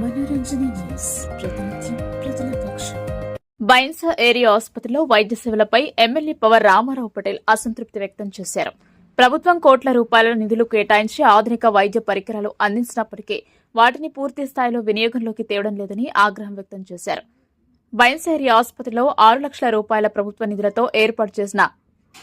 మనోరంజన news. ప్రతినిత్యం ప్రజల పక్షం బైన్స ఏరియా ఆసుపత్రిలో వైద్య సేవలపై ఎమ్మెల్యే పవర్ రామారావు పటేల్ అసంతృప్తి వ్యక్తం చేశారు. ప్రభుత్వం కోట్ల రూపాయల నిధులు కేటాయించి ఆధునిక వైద్య పరికరాలు అందించినప్పటికీ వాటిని పూర్తి స్థాయిలో వినియోగంలోకి తేవడం లేదని ఆగ్రహం వ్యక్తం చేశారు. బైన్స్ ఏరియా ఆసుపత్రిలో ఆరు లక్షల రూపాయల ప్రభుత్వ నిధులతో ఏర్పాటు చేసిన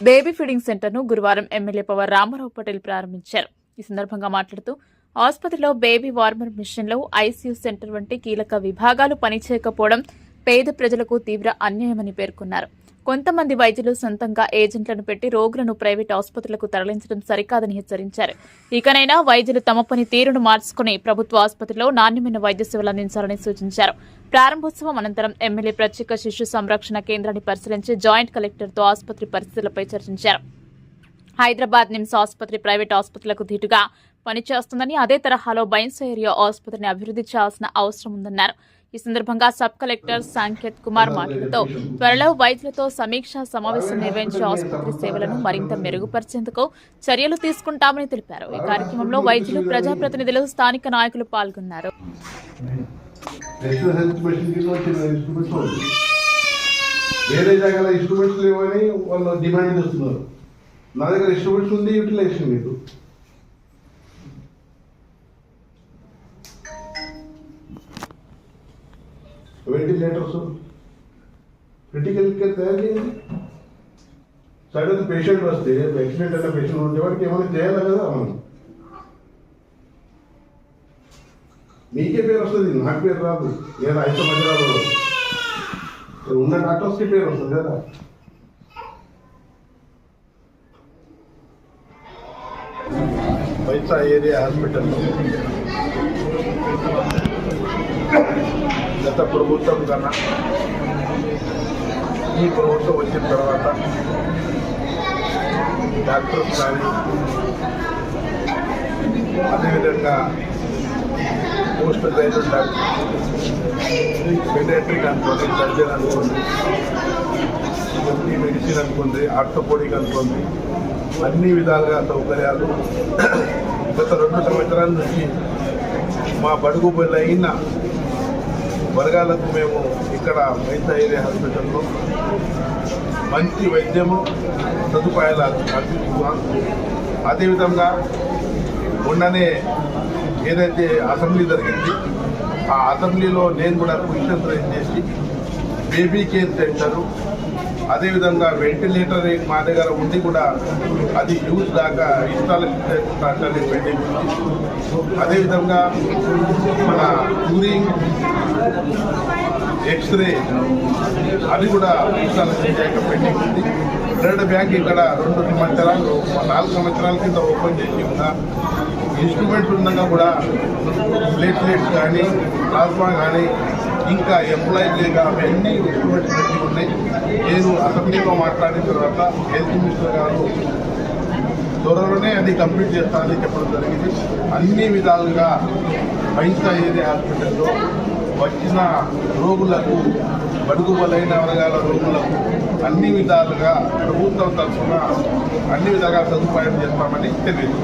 బేబీ ఫీడింగ్ సెంటర్ను గురువారం ఎమ్మెల్యే పవర్ రామారావు పటేల్ ప్రారంభించారు. ఈ సందర్భంగా మాట్లాడుతూ ఆసుపత్రిలో బేబీ వార్మర్ మిషన్లు ఐసీయూ సెంటర్ వంటి కీలక విభాగాలు పనిచేయకపోవడం పేద ప్రజలకు తీవ్ర అన్యాయమని పేర్కొన్నారు. కొంతమంది వైద్యులు సొంతంగా ఏజెంట్లను పెట్టి రోగులను ప్రైవేట్ ఆసుపత్రులకు తరలించడం సరికాదని హెచ్చరించారు. ఇకనైనా వైద్యులు తమ పని తీరును మార్చుకుని ప్రభుత్వ ఆసుపత్రిలో నాణ్యమైన వైద్య సేవలు అందించాలని సూచించారు. ప్రారంభోత్సవం అనంతరం ఎమ్మెల్యే ప్రత్యేక శిశు సంరక్షణ కేంద్రాన్ని పరిశీలించి జాయింట్ కలెక్టర్తో ఆసుపత్రి పరిస్థితులపై చర్చించారు. హైదరాబాద్ నిమ్స్ ఆసుపత్రి ప్రైవేట్ ఆసుపత్రులకు ధీటుగా పనిచేస్తుందని అదే తరహాలో బైన్స్ ఏరియా ఆసుపత్రిని అభివృద్ధి చేయాల్సిన అవసరం ఉందన్నారు. ఈ సందర్భంగా సబ్ కలెక్టర్ సాంకేత్ కుమార్ మాట్లాడుతూ త్వరలో వైద్యులతో సమీక్షా సమావేశం నిర్వహించి ఆసుపత్రి సేవలను మరింత మెరుగుపరిచేందుకు చర్యలు తీసుకుంటామని తెలిపారు. ఈ కార్యక్రమంలో వైద్యులు ప్రజాప్రతినిధులు స్థానిక నాయకులు పాల్గొన్నారు. వేరే జాగాలో ఇన్స్ట్రుమెంట్స్ లేవని వాళ్ళు డిమాండ్ చేస్తున్నారు. నా దగ్గర ఇన్స్ట్రుమెంట్స్ ఉంది యూటిలైజేషన్ లేదు. వెంటిలేటర్స్ క్రిటికల్ కేర్ తయారు చేయండి సడన్ పేషెంట్ వస్తే యాక్సిడెంట్ అయిన పేషెంట్ ఉంటే వాడికి ఏమైనా చేయాలి కదా మనం మీకే పేరు వస్తుంది నాకు పేరు రాదు నేను ఐదు మధ్యలో ఉన్న డాక్టర్స్కి పేరు వస్తుంది కదా వైసా ఏరియా హాస్పిటల్లో గత ప్రభుత్వం కన్నా ఈ ప్రభుత్వం వచ్చిన తర్వాత డాక్టర్స్ కానీ అదేవిధంగా పోస్ట్ గ్రాడ్యుయేట్ డాక్టర్ పెడియాట్రిక్ అనుకోండి సర్జన్ అనుకోండి ఎమ్టీ మెడిసిన్ అనుకోండి ఆర్థోపోడిక్ అనుకోండి అన్ని విధాలుగా సౌకర్యాలు గత రెండు సంవత్సరాల నుంచి మా బడుగు అయిన వర్గాలకు మేము ఇక్కడ వైద్య ఏరియా హాస్పిటల్లో మంచి వైద్యము సదుపాయాల అందిస్తున్నాం అదేవిధంగా మొన్ననే ఏదైతే అసెంబ్లీ జరిగింది ఆ అసెంబ్లీలో నేను కూడా క్వశ్చన్ రైజ్ చేసి బేబీ కేర్ సెంటరు అదేవిధంగా వెంటిలేటర్ మా దగ్గర ఉండి కూడా అది యూజ్ దాకా ఇన్స్టాలేషన్ పెండింగ్ అదేవిధంగా మన టూరింగ్ ఎక్స్రే అది కూడా ఇన్స్టాలేషన్ పెండింగ్ ఉంది. బ్లడ్ బ్యాంక్ ఇక్కడ రెండు సంవత్సరాలు నాలుగు సంవత్సరాల కింద ఓపెన్ చేసి ఉన్నా ఇన్స్ట్రుమెంట్స్ ఉండగా కూడా ప్లేట్లెట్స్ కానీ ప్లాస్మా కానీ ఇంకా ఎంప్లాయీస్ లేక అవన్నీ ఇన్స్ట్రుమెంట్స్ పెట్టి ఉన్నాయి. నేను అసెంబ్లీలో మాట్లాడిన తర్వాత హెల్త్ మినిస్టర్ గారు త్వరలోనే అది కంప్లీట్ చేస్తానని చెప్పడం జరిగింది. అన్ని విధాలుగా పైసా ఏరియా హాస్పిటల్లో వచ్చిన రోగులకు బడుగు బలైన వర్గాల రోగులకు అన్ని విధాలుగా ప్రభుత్వం తరఫున అన్ని విధాలుగా సదుపాయం చేస్తామని తెలియదు